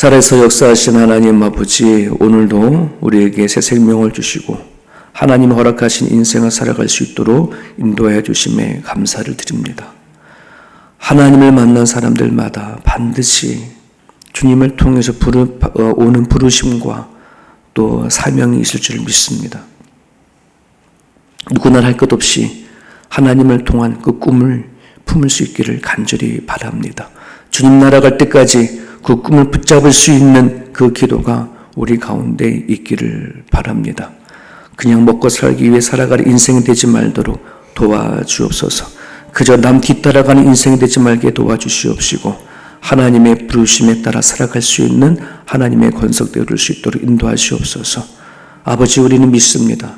살아서 역사하신 하나님 아버지, 오늘도 우리에게 새 생명을 주시고 하나님 허락하신 인생을 살아갈 수 있도록 인도해 주심에 감사를 드립니다. 하나님을 만난 사람들마다 반드시 주님을 통해서 부르, 어, 오는 부르심과 또 사명이 있을 줄 믿습니다. 누구나 할 것 없이 하나님을 통한 그 꿈을 품을 수 있기를 간절히 바랍니다. 주님 나라 갈 때까지 그 꿈을 붙잡을 수 있는 그 기도가 우리 가운데 있기를 바랍니다. 그냥 먹고 살기 위해 살아갈 인생이 되지 말도록 도와주옵소서. 그저 남 뒤따라가는 인생이 되지 말게 도와주시옵시고 하나님의 부르심에 따라 살아갈 수 있는 하나님의 권속되어 수 있도록 인도하시옵소서. 아버지 우리는 믿습니다.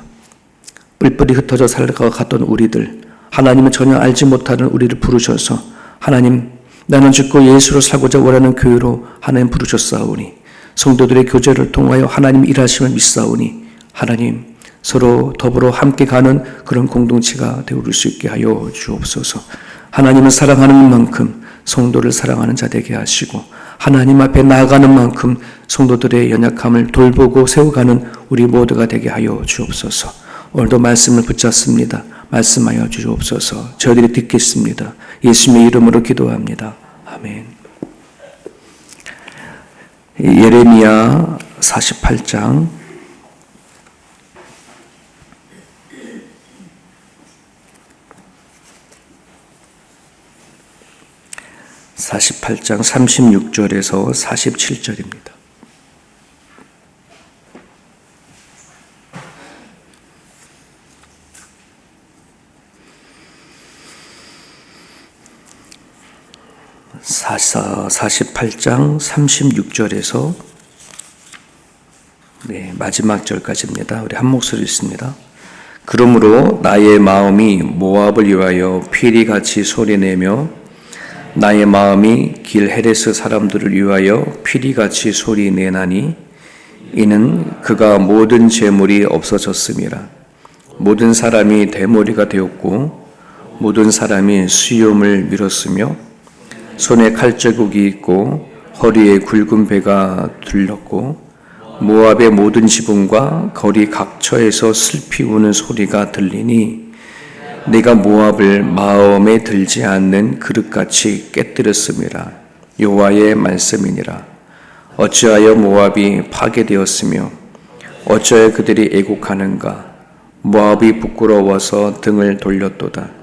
뿔뿔이 흩어져 살아갔던 우리들 하나님은 전혀 알지 못하는 우리를 부르셔서 하나님 나는 죽고 예수로 살고자 원하는 교회로 하나님 부르셨사오니 성도들의 교제를 통하여 하나님 일하심을 믿사오니 하나님 서로 더불어 함께 가는 그런 공동체가 되어올 수 있게 하여 주옵소서. 하나님을 사랑하는 만큼 성도를 사랑하는 자 되게 하시고 하나님 앞에 나아가는 만큼 성도들의 연약함을 돌보고 세워가는 우리 모두가 되게 하여 주옵소서. 오늘도 말씀을 붙잡습니다. 말씀하여 주옵소서. 저희들이 듣겠습니다. 예수님의 이름으로 기도합니다. 아멘. 예레미야 48장 48장 36절에서 47절입니다. 사사 48장 36절에서 네, 마지막 절까지입니다. 우리 한 목소리 있습니다. 그러므로 나의 마음이 모압을 위하여 피리 같이 소리내며 나의 마음이 길 헤레스 사람들을 위하여 피리 같이 소리내나니 이는 그가 모든 재물이 없어졌음이라 모든 사람이 대머리가 되었고 모든 사람이 수염을 밀었으며 손에 칼자국이 있고 허리에 굵은 배가 들렸고 모압의 모든 지붕과 거리 각처에서 슬피 우는 소리가 들리니 내가 모압을 마음에 들지 않는 그릇같이 깨뜨렸음이라. 여호와의 말씀이니라. 어찌하여 모압이 파괴되었으며 어찌하여 그들이 애곡하는가? 모압이 부끄러워서 등을 돌렸도다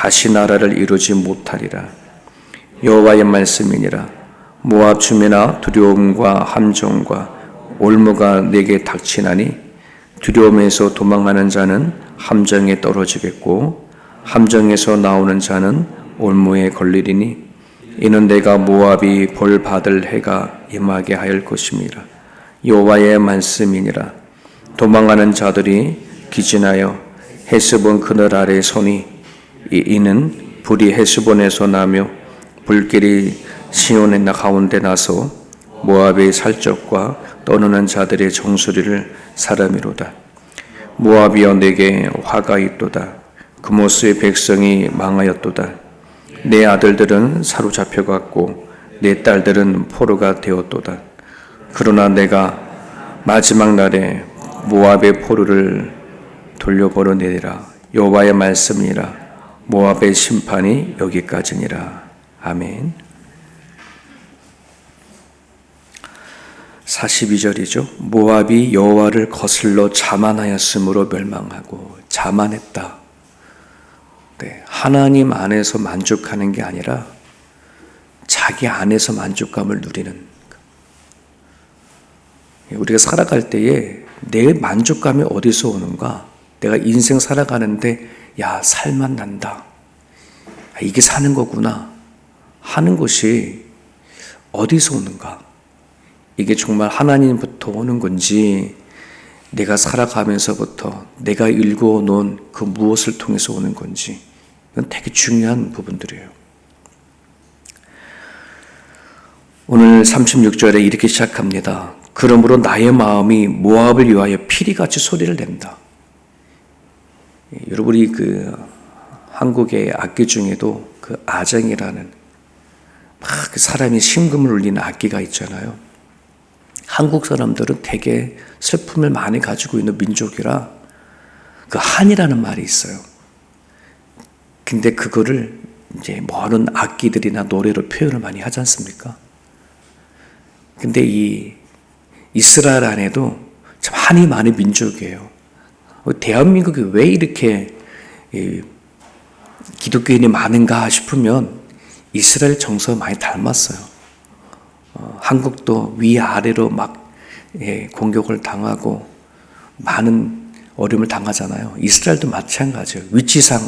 다시 나라를 이루지 못하리라. 여호와의 말씀이니라. 모압 주민아 두려움과 함정과 올무가 내게 닥치나니 두려움에서 도망하는 자는 함정에 떨어지겠고 함정에서 나오는 자는 올무에 걸리리니 이는 내가 모압이 벌 받을 해가 임하게 하였 것임이라. 여호와의 말씀이니라. 도망하는 자들이 기진하여 헤스본 그늘 아래 서니 이는 불이 헤스본에서 나며 불길이 시온의 가운데 나서 모압의 살적과 떠나는 자들의 정수리를 사람이로다. 모압이여 내게 화가 있도다. 그모스의 백성이 망하였도다. 내 아들들은 사로잡혀 갔고 내 딸들은 포로가 되었도다. 그러나 내가 마지막 날에 모압의 포로를 돌려버려내리라. 여호와의 말씀이라. 모압의 심판이 여기까지니라. 아멘. 42절이죠. 모압이 여호와를 거슬러 자만하였으므로 멸망하고 자만했다. 네, 하나님 안에서 만족하는 게 아니라 자기 안에서 만족감을 누리는 우리가 살아갈 때에 내 만족감이 어디서 오는가? 내가 인생 살아가는데 야, 살만 난다. 이게 사는 거구나. 하는 것이 어디서 오는가? 이게 정말 하나님부터 오는 건지 내가 살아가면서부터 내가 읽어 놓은 그 무엇을 통해서 오는 건지 이건 되게 중요한 부분들이에요. 오늘 36절에 이렇게 시작합니다. 그러므로 나의 마음이 모압을 위하여 피리같이 소리를 낸다. 여러분이 그 한국의 악기 중에도 그 아정이라는 막그 사람이 심금을 울리는 악기가 있잖아요. 한국 사람들은 되게 슬픔을 많이 가지고 있는 민족이라 그 한이라는 말이 있어요. 근데 그거를 이제 많은 악기들이나 노래로 표현을 많이 하지 않습니까? 근데 이 이스라엘 안에도 참 한이 많은 민족이에요. 대한민국이 왜 이렇게 기독교인이 많은가 싶으면 이스라엘 정서 많이 닮았어요. 어, 한국도 위아래로 막 예, 공격을 당하고 많은 어려움을 당하잖아요. 이스라엘도 마찬가지예요. 위치상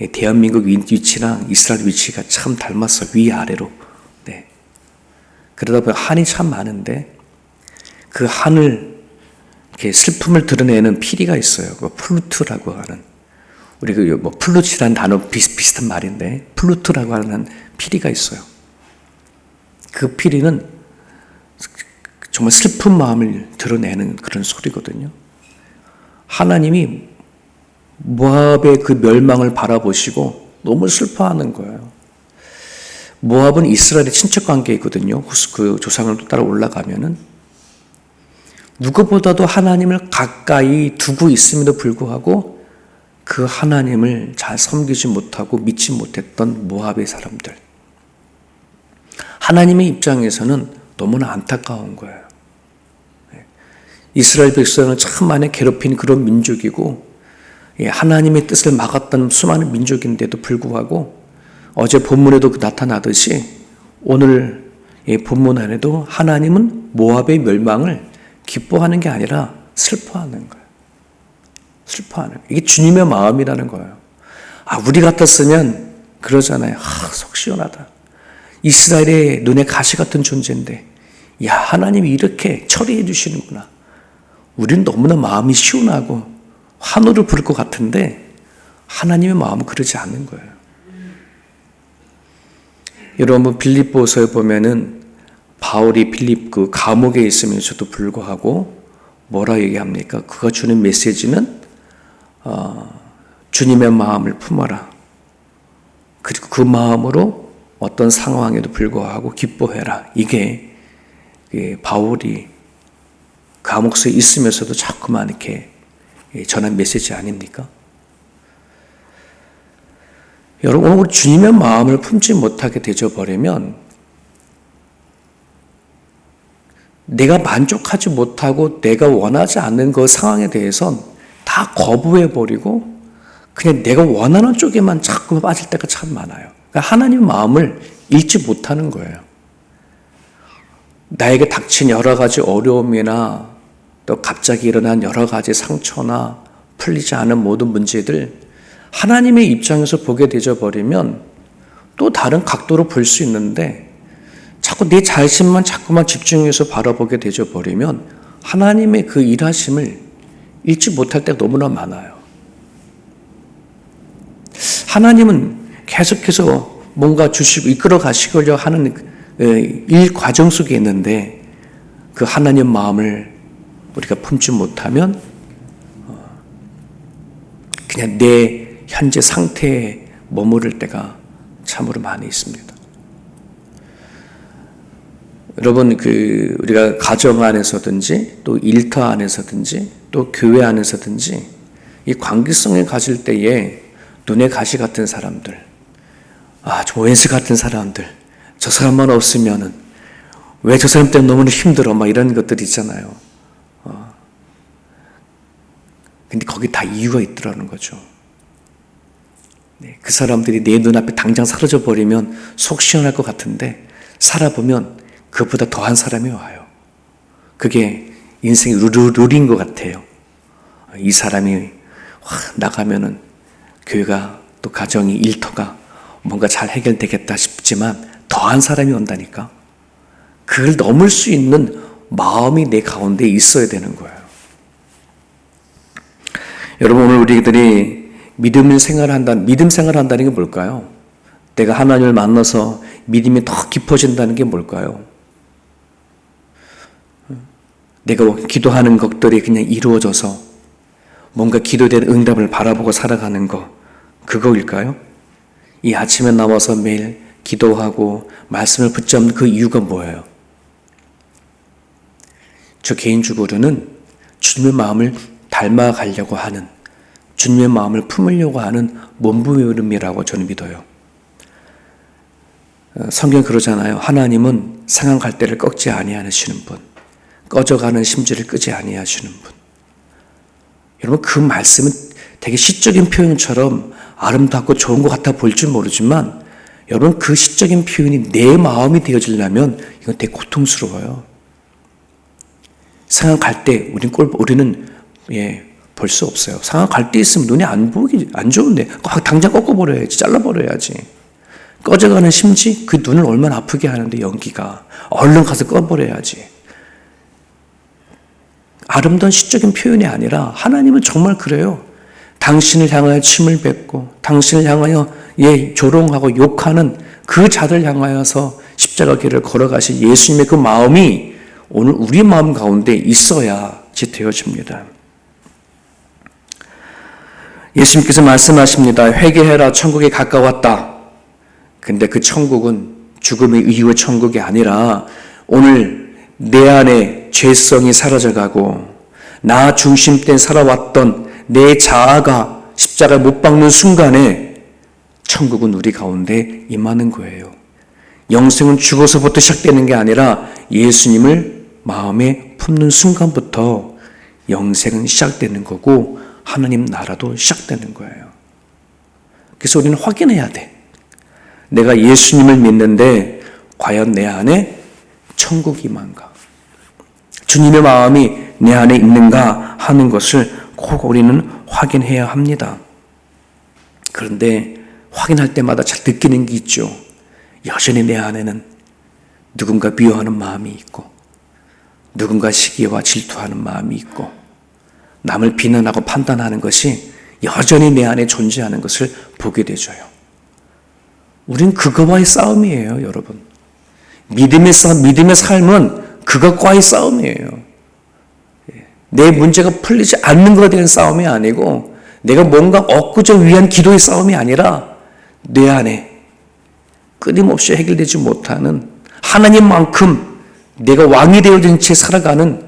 예, 대한민국 위치랑 이스라엘 위치가 참 닮았어 위아래로. 네. 그러다 보니 한이 참 많은데 그 한을 이렇게 슬픔을 드러내는 피리가 있어요. 그 플루트라고 하는 우리 그 뭐 플루치라는 단어 비슷비슷한 말인데 플루트라고 하는 피리가 있어요. 그 피리는 정말 슬픈 마음을 드러내는 그런 소리거든요. 하나님이 모압의 그 멸망을 바라보시고 너무 슬퍼하는 거예요. 모압은 이스라엘의 친척 관계이거든요. 그 조상을 따라 올라가면은 누구보다도 하나님을 가까이 두고 있음에도 불구하고 그 하나님을 잘 섬기지 못하고 믿지 못했던 모압의 사람들. 하나님의 입장에서는 너무나 안타까운 거예요. 네. 이스라엘 백성을 참 많이 괴롭힌 그런 민족이고, 예, 하나님의 뜻을 막았던 수많은 민족인데도 불구하고, 어제 본문에도 그 나타나듯이 오늘 본문 안에도 하나님은 모압의 멸망을 기뻐하는 게 아니라 슬퍼하는 거예요. 슬퍼하는 거예요. 이게 주님의 마음이라는 거예요. 아, 우리 같았으면 그러잖아요. 아, 속 시원하다. 이스라엘의 눈에 가시 같은 존재인데, 야, 하나님이 이렇게 처리해 주시는구나. 우리는 너무나 마음이 시원하고 환호를 부를 것 같은데, 하나님의 마음은 그러지 않는 거예요. 여러분, 빌립보서에 보면은 바울이 빌립 그 감옥에 있으면서도 불구하고 뭐라 얘기합니까? 그가 주는 메시지는 어, 주님의 마음을 품어라. 그리고 그 마음으로 어떤 상황에도 불구하고 기뻐해라. 이게 바울이 감옥소에 있으면서도 자꾸만 이렇게 전한 메시지 아닙니까? 여러분, 오늘 주님의 마음을 품지 못하게 되어버리면 내가 만족하지 못하고 내가 원하지 않는 그 상황에 대해선 다 거부해버리고 그냥 내가 원하는 쪽에만 자꾸 빠질 때가 참 많아요. 그러니까 하나님 마음을 읽지 못하는 거예요. 나에게 닥친 여러 가지 어려움이나 또 갑자기 일어난 여러 가지 상처나 풀리지 않은 모든 문제들 하나님의 입장에서 보게 되져 버리면 또 다른 각도로 볼 수 있는데 자꾸 내 자신만 자꾸만 집중해서 바라보게 되져 버리면 하나님의 그 일하심을 읽지 못할 때가 너무나 많아요. 하나님은 계속해서 뭔가 주시고 이끌어 가시려 하는 일 과정 속에 있는데 그 하나님 마음을 우리가 품지 못하면 어, 그냥 내 현재 상태에 머무를 때가 참으로 많이 있습니다. 여러분 그 우리가 가정 안에서든지 또 일터 안에서든지 또 교회 안에서든지 이 관계성을 가질 때에 눈에 가시 같은 사람들, 아, 조엔스 같은 사람들, 저 사람만 없으면은 왜 저 사람 때문에 너무 힘들어? 막 이런 것들 있잖아요. 어. 근데 거기 다 이유가 있더라는 거죠. 네, 그 사람들이 내 눈앞에 당장 사라져 버리면 속 시원할 것 같은데 살아보면 그보다 더한 사람이 와요. 그게 인생의 룰인 것 같아요. 이 사람이 나가면은 교회가 또 가정이 일터가 뭔가 잘 해결되겠다 싶지만 더한 사람이 온다니까. 그걸 넘을 수 있는 마음이 내 가운데 있어야 되는 거예요. 여러분 오늘 우리들이 믿음을 생활한다, 믿음 생활한다는 게 뭘까요? 내가 하나님을 만나서 믿음이 더 깊어진다는 게 뭘까요? 내가 기도하는 것들이 그냥 이루어져서 뭔가 기도된 응답을 바라보고 살아가는 거, 그거일까요? 이 아침에 나와서 매일 기도하고 말씀을 붙잡는 그 이유가 뭐예요? 저 개인적으로는 주님의 마음을 닮아가려고 하는, 주님의 마음을 품으려고 하는 몸부림이라고 저는 믿어요. 어, 성경 그러잖아요. 하나님은 상한 갈대를 꺾지 아니하시는 분, 꺼져가는 심지를 끄지 아니하시는 분. 여러분 그 말씀은 되게 시적인 표현처럼 아름답고 좋은 것 같아 보일 줄 모르지만 여러분 그 시적인 표현이 내 마음이 되어지려면 이건 되게 고통스러워요. 상한 갈대 우린 꼴 우리는 예, 볼 수 없어요. 상한 갈대 있으면 눈이 안 보기 안 좋은데 당장 꺾어 버려야지 잘라 버려야지. 꺼져가는 심지 그 눈을 얼마나 아프게 하는데 연기가 얼른 가서 꺼버려야지. 아름다운 시적인 표현이 아니라 하나님은 정말 그래요. 당신을 향하여 침을 뱉고 당신을 향하여 예 조롱하고 욕하는 그 자들 향하여서 십자가 길을 걸어가신 예수님의 그 마음이 오늘 우리 마음 가운데 있어야지 되어집니다. 예수님께서 말씀하십니다. 회개해라 천국에 가까웠다. 근데 그 천국은 죽음의 이후의 천국이 아니라 오늘 내 안에 죄성이 사라져가고 나 중심된 살아왔던 내 자아가 십자가 못 박는 순간에 천국은 우리 가운데 임하는 거예요. 영생은 죽어서부터 시작되는 게 아니라 예수님을 마음에 품는 순간부터 영생은 시작되는 거고 하나님 나라도 시작되는 거예요. 그래서 우리는 확인해야 돼. 내가 예수님을 믿는데 과연 내 안에 천국이 만가? 주님의 마음이 내 안에 있는가 하는 것을 꼭 우리는 확인해야 합니다. 그런데 확인할 때마다 잘 느끼는 게 있죠. 여전히 내 안에는 누군가 미워하는 마음이 있고, 누군가 시기와 질투하는 마음이 있고, 남을 비난하고 판단하는 것이 여전히 내 안에 존재하는 것을 보게 되줘요. 우린 그거와의 싸움이에요, 여러분. 믿음의 싸움, 믿음의 삶은 그것과의 싸움이에요. 내 문제가 풀리지 않는 것에 대한 싸움이 아니고, 내가 뭔가 얻고자 위한 기도의 싸움이 아니라, 내 안에 끊임없이 해결되지 못하는 하나님만큼 내가 왕이 되어진 채 살아가는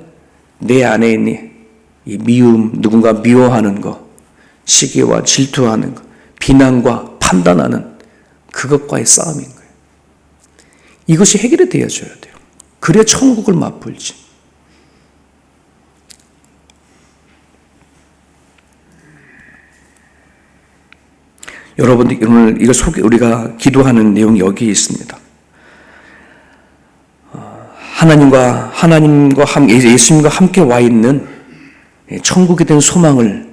내 안에 있는 이 미움, 누군가 미워하는 것, 시기와 질투하는 것, 비난과 판단하는 그것과의 싸움인 거예요. 이것이 해결이 되어져야 돼요. 그래야 천국을 맛볼지. 여러분들 오늘 이거 소개 우리가 기도하는 내용이 여기 있습니다. 어, 하나님과 하나님과 함 예수님과 함께 와 있는 천국에 대한 소망을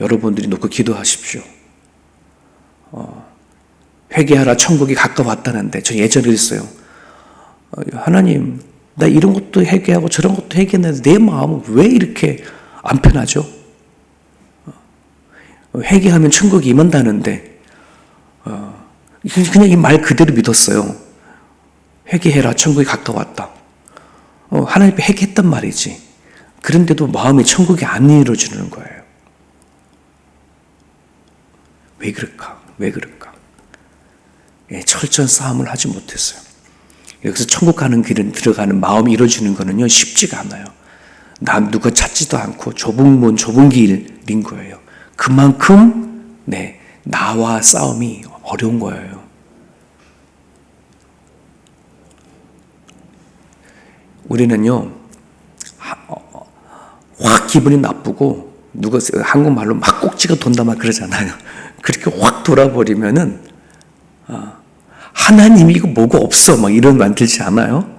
여러분들이 놓고 기도하십시오. 어, 회개하라 천국이 가까웠다는데 저 예전에 그랬어요. 어, 하나님 나 이런 것도 회개하고 저런 것도 회개했는데 내 마음은 왜 이렇게 안 편하죠? 어, 회개하면 천국이 임한다는데 어, 그냥 이 말 그대로 믿었어요. 회개해라 천국이 가까웠다. 어, 하나님 앞에 회개했단 말이지. 그런데도 마음의 천국이 안 이루어지는 거예요. 왜 그럴까? 왜 그럴까? 예, 철저한 싸움을 하지 못했어요. 여기서 천국 가는 길은 들어가는 마음이 이루어지는 거는요, 쉽지가 않아요. 남 누가 찾지도 않고 좁은 문, 좁은 길인 거예요. 그만큼, 네, 나와 싸움이 어려운 거예요. 우리는요, 어, 확 기분이 나쁘고, 누가 한국말로 막 꼭지가 돈다 막 그러잖아요. 그렇게 확 돌아버리면은, 어, 하나님이고 뭐고 없어. 막 이런 말 들지 않아요?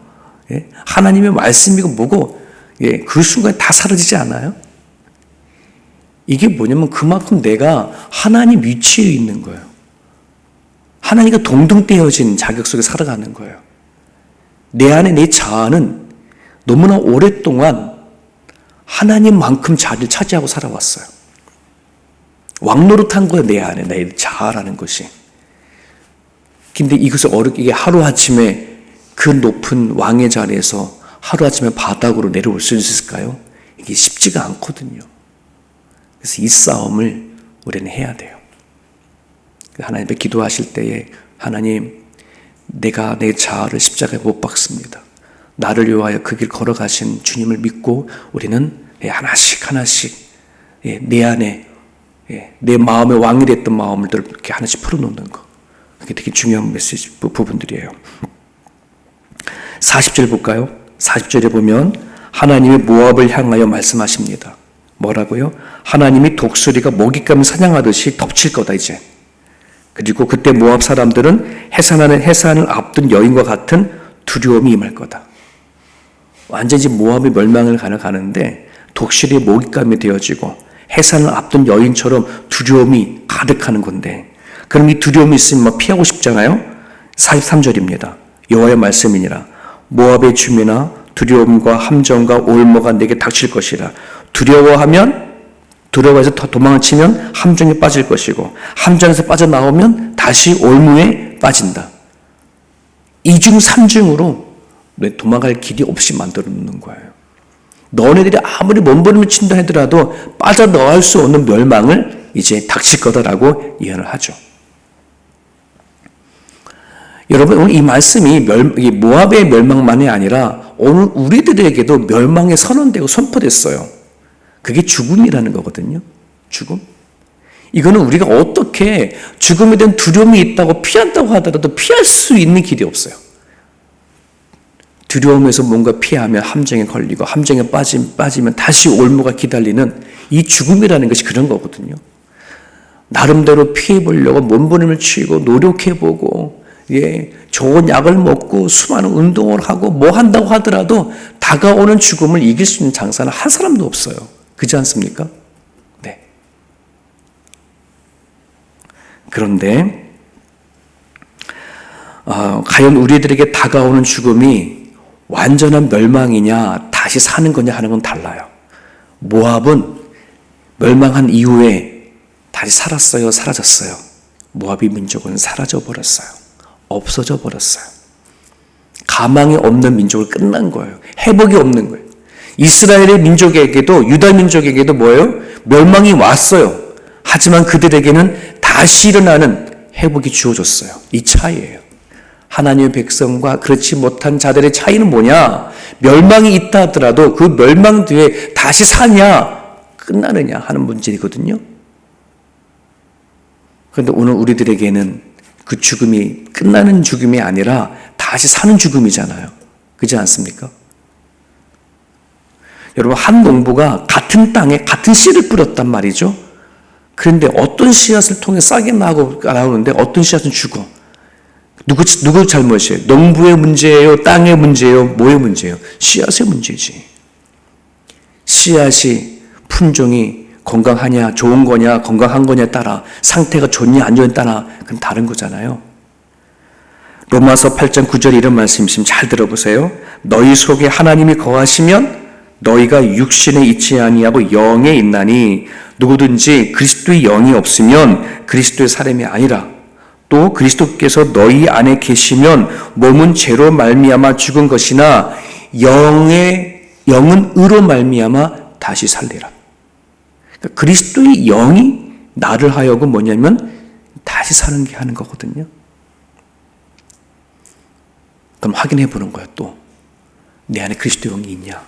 예? 하나님의 말씀이고 뭐고, 예, 그 순간에 다 사라지지 않아요? 이게 뭐냐면 그만큼 내가 하나님 위치에 있는 거예요. 하나님과 동등되어진 자격 속에 살아가는 거예요. 내 안에 내 자아는 너무나 오랫동안 하나님만큼 자리를 차지하고 살아왔어요. 왕노릇한 거예요, 내 안에, 내 자아라는 것이. 근데 이것을 어렵게 하루 아침에 그 높은 왕의 자리에서 하루 아침에 바닥으로 내려올 수 있을까요? 이게 쉽지가 않거든요. 그래서 이 싸움을 우리는 해야 돼요. 하나님께 기도하실 때에 하나님, 내가 내 자아를 십자가에 못 박습니다. 나를 위하여 그 길 걸어가신 주님을 믿고 우리는 예, 하나씩 하나씩 예, 내 안에 예, 내 마음의 왕이 됐던 마음을 이렇게 하나씩 풀어놓는 거. 그게 되게 중요한 메시지 부- 부분들이에요. 40절 볼까요? 40절에 보면 하나님이 모압을 향하여 말씀하십니다. 뭐라고요? 하나님이 독수리가 먹잇감을 사냥하듯이 덮칠 거다 이제. 그리고 그때 모압 사람들은 해산하는 해산을 앞둔 여인과 같은 두려움이 임할 거다. 완전히 모압이 멸망을 가는 가는데 독수리의 먹잇감이 되어지고 해산을 앞둔 여인처럼 두려움이 가득하는 건데 그럼 이 두려움이 있으면 막 피하고 싶잖아요. 43절입니다. 여호와의 말씀이니라 모압의 주민아 두려움과 함정과 올모가 내게 닥칠 것이라 두려워하면 두려워해서 더 도망을 치면 함정에 빠질 것이고 함정에서 빠져나오면 다시 올무에 빠진다. 이중 삼중으로 내 도망갈 길이 없이 만들어 놓는 거예요. 너네들이 아무리 몸부림을 친다 하더라도 빠져나갈 수 없는 멸망을 이제 닥칠 거다라고 예언을 하죠. 여러분 오늘 이 말씀이 모압의 멸망만이 아니라 오늘 우리들에게도 멸망이 선언되고 선포됐어요. 그게 죽음이라는 거거든요. 죽음. 이거는 우리가 어떻게 죽음에 대한 두려움이 있다고 피한다고 하더라도 피할 수 있는 길이 없어요. 두려움에서 뭔가 피하면 함정에 걸리고 함정에 빠지, 빠지면 다시 올무가 기다리는 이 죽음이라는 것이 그런 거거든요. 나름대로 피해보려고 몸부림을 치고 노력해보고 예, 좋은 약을 먹고 수많은 운동을 하고 뭐 한다고 하더라도 다가오는 죽음을 이길 수 있는 장사는 한 사람도 없어요. 그렇지 않습니까? 네. 그런데 어, 과연 우리들에게 다가오는 죽음이 완전한 멸망이냐 다시 사는 거냐 하는 건 달라요. 모압은 멸망한 이후에 다시 살았어요, 사라졌어요. 모압이 민족은 사라져 버렸어요. 없어져 버렸어요. 가망이 없는 민족을 끝난 거예요. 회복이 없는 거예요. 이스라엘의 민족에게도 유다 민족에게도 뭐예요? 멸망이 왔어요. 하지만 그들에게는 다시 일어나는 회복이 주어졌어요. 이 차이예요. 하나님의 백성과 그렇지 못한 자들의 차이는 뭐냐? 멸망이 있다 하더라도 그 멸망 뒤에 다시 사냐? 끝나느냐 하는 문제이거든요. 그런데 오늘 우리들에게는 그 죽음이 끝나는 죽음이 아니라 다시 사는 죽음이잖아요. 그렇지 않습니까? 여러분 한 농부가 같은 땅에 같은 씨를 뿌렸단 말이죠. 그런데 어떤 씨앗을 통해 싹이 나고 나오는데 어떤 씨앗은 죽어. 누구 누구 잘못이에요? 농부의 문제예요, 땅의 문제예요, 뭐의 문제예요? 씨앗의 문제지. 씨앗이 품종이 건강하냐, 좋은 거냐, 건강한 거냐에 따라 상태가 좋냐, 안 좋냐에 따라 그건 다른 거잖아요. 로마서 8장 9절 이런 말씀 있으면 잘 들어보세요. 너희 속에 하나님이 거하시면 너희가 육신에 있지 아니하고 영에 있나니 누구든지 그리스도의 영이 없으면 그리스도의 사람이 아니라 또 그리스도께서 너희 안에 계시면 몸은 죄로 말미암아 죽은 것이나 영의 영은 의로 말미암아 다시 살리라. 그러니까 그리스도의 영이 나를 하여금 뭐냐면 다시 사는 게 하는 거거든요. 그럼 확인해 보는 거야 또. 내 안에 그리스도 영이 있냐?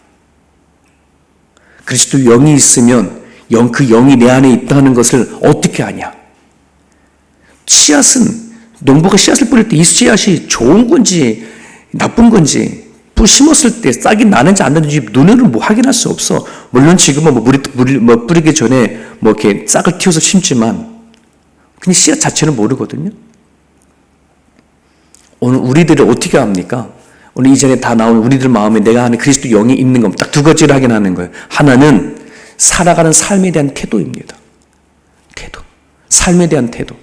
그리스도 영이 있으면 영, 그 영이 내 안에 있다는 것을 어떻게 아냐? 씨앗은 농부가 씨앗을 뿌릴 때 이 씨앗이 좋은 건지 나쁜 건지 뿌 심었을 때 싹이 나는지 안 나는지 눈으로 뭐 확인할 수 없어. 물론 지금은 뭐 물이 물, 뭐 뿌리기 전에 뭐 이렇게 싹을 틔워서 심지만 그냥 씨앗 자체는 모르거든요. 오늘 우리들을 어떻게 합니까? 오늘 이전에 다 나온 우리들 마음에 내가 하는 그리스도 영이 있는 건딱두 가지를 확인하는 거예요. 하나는 살아가는 삶에 대한 태도입니다. 태도. 삶에 대한 태도.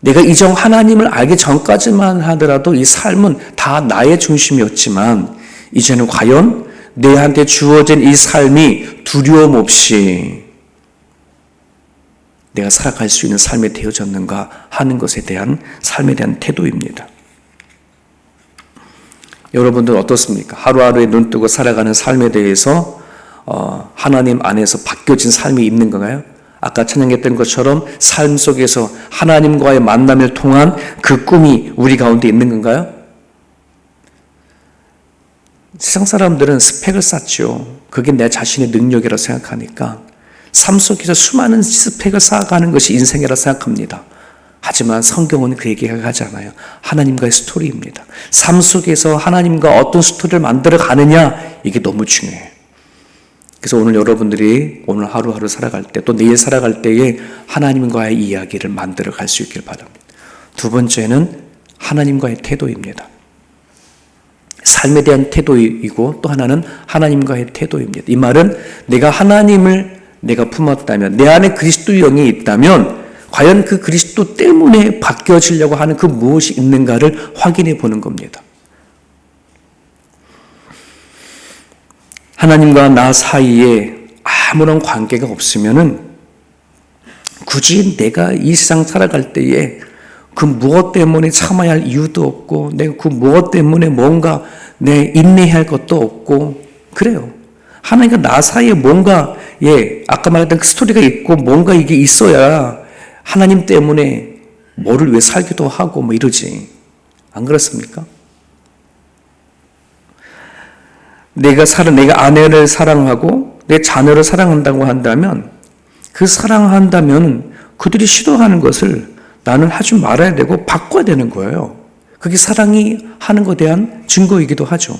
내가 이정 하나님을 알기 전까지만 하더라도 이 삶은 다 나의 중심이었지만 이제는 과연 내한테 주어진 이 삶이 두려움 없이 내가 살아갈 수 있는 삶이 되어졌는가 하는 것에 대한 삶에 대한 태도입니다. 여러분들 어떻습니까? 하루하루에 눈 뜨고 살아가는 삶에 대해서 어, 하나님 안에서 바뀌어진 삶이 있는 건가요? 아까 찬양했던 것처럼 삶 속에서 하나님과의 만남을 통한 그 꿈이 우리 가운데 있는 건가요? 세상 사람들은 스펙을 쌓죠. 그게 내 자신의 능력이라 생각하니까 삶 속에서 수많은 스펙을 쌓아가는 것이 인생이라 생각합니다. 하지만 성경은 그 얘기가 하지 않아요. 하나님과의 스토리입니다. 삶 속에서 하나님과 어떤 스토리를 만들어 가느냐, 이게 너무 중요해요. 그래서 오늘 여러분들이 오늘 하루하루 살아갈 때, 또 내일 살아갈 때에 하나님과의 이야기를 만들어 갈 수 있길 바랍니다. 두 번째는 하나님과의 태도입니다. 삶에 대한 태도이고 또 하나는 하나님과의 태도입니다. 이 말은 내가 하나님을 내가 품었다면, 내 안에 그리스도 영이 있다면, 과연 그 그리스도 때문에 바뀌어지려고 하는 그 무엇이 있는가를 확인해 보는 겁니다. 하나님과 나 사이에 아무런 관계가 없으면은 굳이 내가 이 세상 살아갈 때에 그 무엇 때문에 참아야 할 이유도 없고 내가 그 무엇 때문에 뭔가 내 인내해야 할 것도 없고 그래요. 하나님과 나 사이에 뭔가 예 아까 말했던 그 스토리가 있고 뭔가 이게 있어야 하나님 때문에 뭐를 왜 살기도 하고 뭐 이러지 안 그렇습니까? 내가 사랑 내가 아내를 사랑하고 내 자녀를 사랑한다고 한다면 그 사랑한다면 그들이 싫어하는 것을 나는 하지 말아야 되고 바꿔야 되는 거예요. 그게 사랑이 하는 것에 대한 증거이기도 하죠.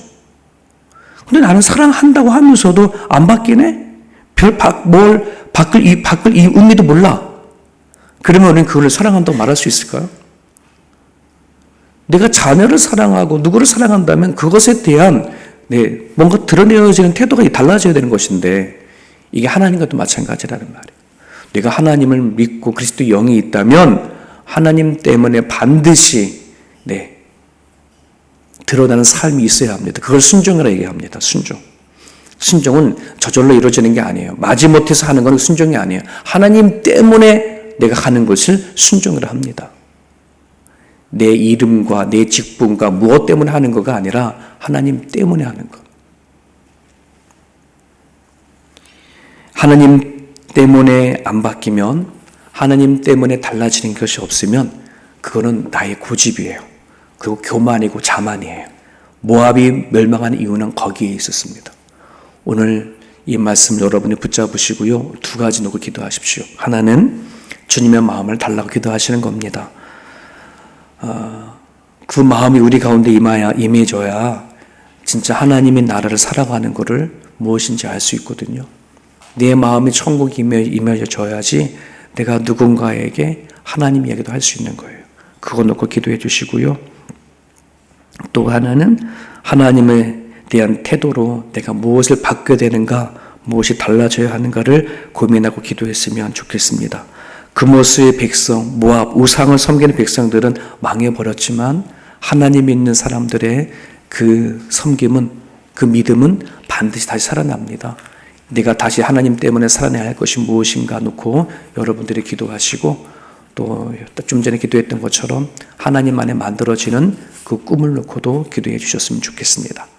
근데 나는 사랑한다고 하면서도 안 바뀌네? 별, 바, 뭘, 바꿀, 이, 바꿀 이 의미도 몰라. 그러면 우리는 그걸 사랑한다고 말할 수 있을까요? 내가 자녀를 사랑하고 누구를 사랑한다면 그것에 대한 네, 뭔가 드러내어지는 태도가 달라져야 되는 것인데 이게 하나님과도 마찬가지라는 말이에요. 내가 하나님을 믿고 그리스도 영이 있다면 하나님 때문에 반드시 네, 드러나는 삶이 있어야 합니다. 그걸 순종이라 얘기합니다. 순종. 순종은 저절로 이루어지는 게 아니에요. 마지못해서 하는 건 순종이 아니에요. 하나님 때문에 내가 하는 것을 순종이라 합니다. 내 이름과 내 직분과 무엇 때문에 하는 거가 아니라 하나님 때문에 하는 것. 하나님 때문에 안 바뀌면 하나님 때문에 달라지는 것이 없으면 그거는 나의 고집이에요. 그리고 교만이고 자만이에요. 모압이 멸망한 이유는 거기에 있었습니다. 오늘 이 말씀 여러분이 붙잡으시고요. 두 가지 놓고 기도하십시오. 하나는 주님의 마음을 달라고 기도하시는 겁니다. 어, 그 마음이 우리 가운데 임하야, 임해져야 진짜 하나님의 나라를 살아가는 것을 무엇인지 알 수 있거든요. 내 마음이 천국이 임해져야지 내가 누군가에게 하나님 이야기도 할 수 있는 거예요. 그거 놓고 기도해 주시고요. 또 하나는 하나님에 대한 태도로 내가 무엇을 바뀌어야 되는가, 무엇이 달라져야 하는가를 고민하고 기도했으면 좋겠습니다. 금오스의 백성, 모압, 우상을 섬기는 백성들은 망해버렸지만 하나님 믿는 사람들의 그 섬김은, 그 믿음은 반드시 다시 살아납니다. 내가 다시 하나님 때문에 살아내야 할 것이 무엇인가 놓고 여러분들이 기도하시고 또 좀 전에 기도했던 것처럼 하나님 안에 만들어지는 그 꿈을 놓고도 기도해 주셨으면 좋겠습니다.